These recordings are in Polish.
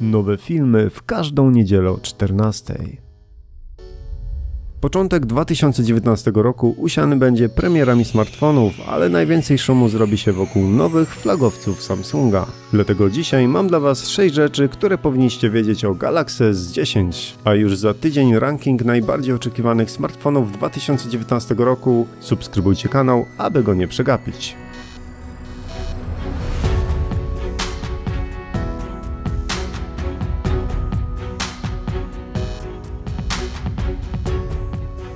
Nowe filmy w każdą niedzielę o 14. Początek 2019 roku usiany będzie premierami smartfonów, ale najwięcej szumu zrobi się wokół nowych flagowców Samsunga. Dlatego dzisiaj mam dla Was 6 rzeczy, które powinniście wiedzieć o Galaxy S10. A już za tydzień ranking najbardziej oczekiwanych smartfonów 2019 roku. Subskrybujcie kanał, aby go nie przegapić.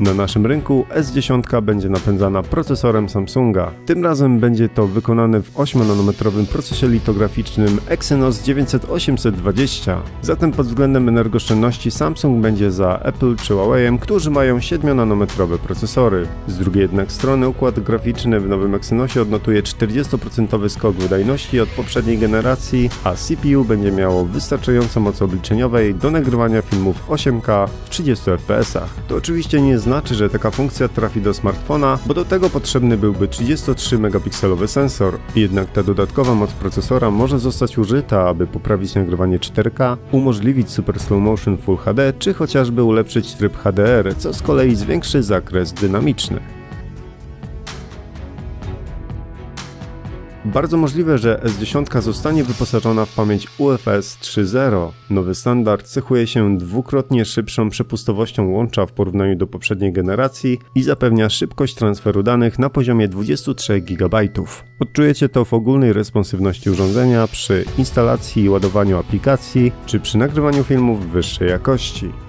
Na naszym rynku S10 będzie napędzana procesorem Samsunga. Tym razem będzie to wykonane w 8-nanometrowym procesie litograficznym Exynos 9820. Zatem pod względem energooszczędności Samsung będzie za Apple czy Huawei, którzy mają 7-nanometrowe procesory. Z drugiej jednak strony układ graficzny w nowym Exynosie odnotuje 40% skok wydajności od poprzedniej generacji, a CPU będzie miało wystarczająco mocy obliczeniowej do nagrywania filmów 8K w 30 fps. To oczywiście nie jest znaczy, że taka funkcja trafi do smartfona, bo do tego potrzebny byłby 33 megapikselowy sensor. Jednak ta dodatkowa moc procesora może zostać użyta, aby poprawić nagrywanie 4K, umożliwić Super Slow Motion Full HD, czy chociażby ulepszyć tryb HDR, co z kolei zwiększy zakres dynamiczny. Bardzo możliwe, że S10 zostanie wyposażona w pamięć UFS 3.0. Nowy standard cechuje się dwukrotnie szybszą przepustowością łącza w porównaniu do poprzedniej generacji i zapewnia szybkość transferu danych na poziomie 23 GB. Odczujecie to w ogólnej responsywności urządzenia przy instalacji i ładowaniu aplikacji, czy przy nagrywaniu filmów wyższej jakości.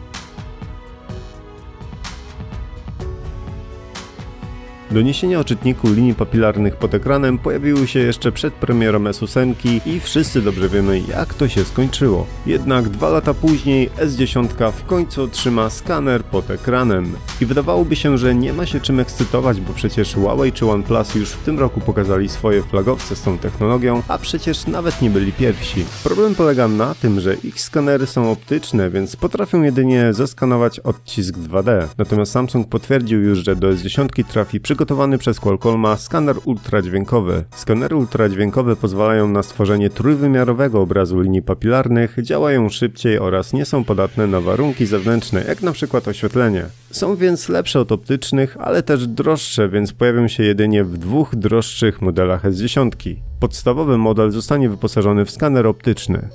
Doniesienia o czytniku linii papilarnych pod ekranem pojawiły się jeszcze przed premierą S8 i wszyscy dobrze wiemy jak to się skończyło. Jednak dwa lata później S10 w końcu otrzyma skaner pod ekranem. I wydawałoby się, że nie ma się czym ekscytować, bo przecież Huawei czy OnePlus już w tym roku pokazali swoje flagowce z tą technologią, a przecież nawet nie byli pierwsi. Problem polega na tym, że ich skanery są optyczne, więc potrafią jedynie zeskanować odcisk 2D. Natomiast Samsung potwierdził już, że do S10 trafi przy przygotowany przez Qualcomm skaner ultradźwiękowy. Skanery ultradźwiękowe pozwalają na stworzenie trójwymiarowego obrazu linii papilarnych, działają szybciej oraz nie są podatne na warunki zewnętrzne, jak na przykład oświetlenie. Są więc lepsze od optycznych, ale też droższe, więc pojawią się jedynie w dwóch droższych modelach S10. Podstawowy model zostanie wyposażony w skaner optyczny.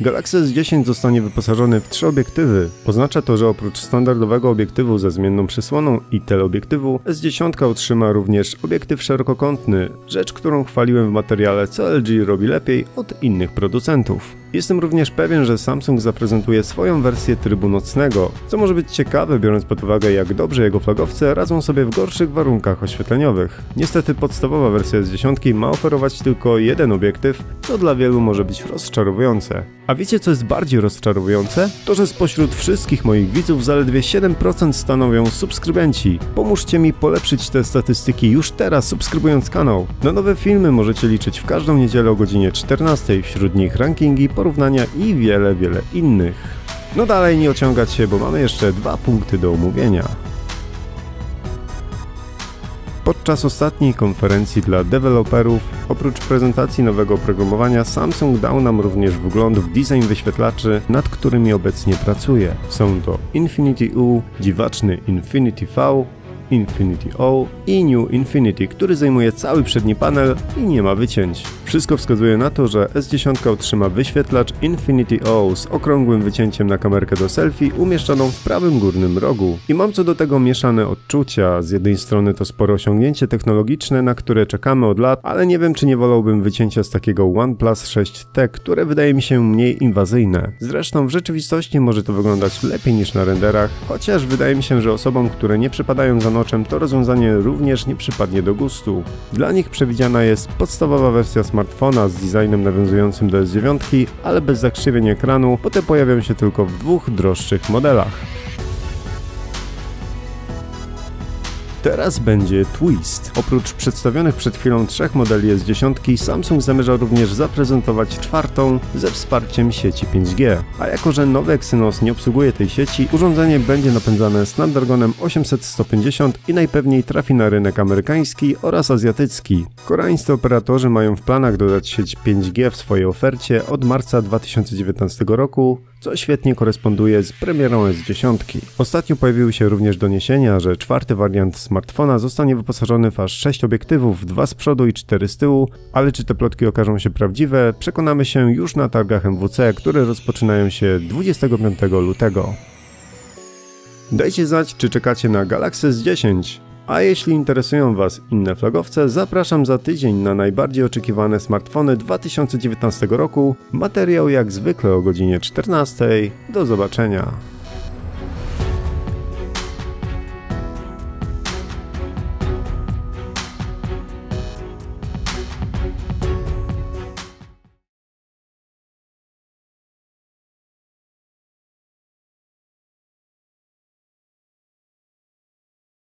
Galaxy S10 zostanie wyposażony w trzy obiektywy. Oznacza to, że oprócz standardowego obiektywu ze zmienną przysłoną i teleobiektywu, S10 otrzyma również obiektyw szerokokątny, rzecz którą chwaliłem w materiale co LG robi lepiej od innych producentów. Jestem również pewien, że Samsung zaprezentuje swoją wersję trybu nocnego, co może być ciekawe biorąc pod uwagę jak dobrze jego flagowce radzą sobie w gorszych warunkach oświetleniowych. Niestety podstawowa wersja z 10 ma oferować tylko jeden obiektyw, co dla wielu może być rozczarowujące. A wiecie co jest bardziej rozczarowujące? To, że spośród wszystkich moich widzów zaledwie 7% stanowią subskrybenci. Pomóżcie mi polepszyć te statystyki już teraz subskrybując kanał. Na nowe filmy możecie liczyć w każdą niedzielę o godzinie 14, wśród nich rankingi, porównania i wiele, wiele innych. No dalej nie ociągać się, bo mamy jeszcze dwa punkty do omówienia. Podczas ostatniej konferencji dla deweloperów, oprócz prezentacji nowego oprogramowania, Samsung dał nam również wgląd w design wyświetlaczy, nad którymi obecnie pracuje. Są to Infinity U, dziwaczny Infinity V Infinity O i New Infinity, który zajmuje cały przedni panel i nie ma wycięć. Wszystko wskazuje na to, że S10 otrzyma wyświetlacz Infinity O z okrągłym wycięciem na kamerkę do selfie umieszczoną w prawym górnym rogu. I mam co do tego mieszane odczucia. Z jednej strony to spore osiągnięcie technologiczne, na które czekamy od lat, ale nie wiem czy nie wolałbym wycięcia z takiego OnePlus 6T, które wydaje mi się mniej inwazyjne. Zresztą w rzeczywistości może to wyglądać lepiej niż na renderach, chociaż wydaje mi się, że osobom, które nie przypadają za noczem, to rozwiązanie również nie przypadnie do gustu. Dla nich przewidziana jest podstawowa wersja smartfona z designem nawiązującym do S9, ale bez zakrzywień ekranu, potem pojawią się tylko w dwóch droższych modelach. Teraz będzie twist. Oprócz przedstawionych przed chwilą trzech modeli S10, Samsung zamierza również zaprezentować czwartą ze wsparciem sieci 5G. A jako, że nowy Exynos nie obsługuje tej sieci, urządzenie będzie napędzane Snapdragonem 850 i najpewniej trafi na rynek amerykański oraz azjatycki. Koreańscy operatorzy mają w planach dodać sieć 5G w swojej ofercie od marca 2019 roku, co świetnie koresponduje z premierą S10. Ostatnio pojawiły się również doniesienia, że czwarty wariant smartfona zostanie wyposażony w aż 6 obiektywów, 2 z przodu i 4 z tyłu, ale czy te plotki okażą się prawdziwe, przekonamy się już na targach MWC, które rozpoczynają się 25 lutego. Dajcie znać, czy czekacie na Galaxy S10. A jeśli interesują Was inne flagowce, zapraszam za tydzień na najbardziej oczekiwane smartfony 2019 roku. Materiał jak zwykle o godzinie 14. Do zobaczenia.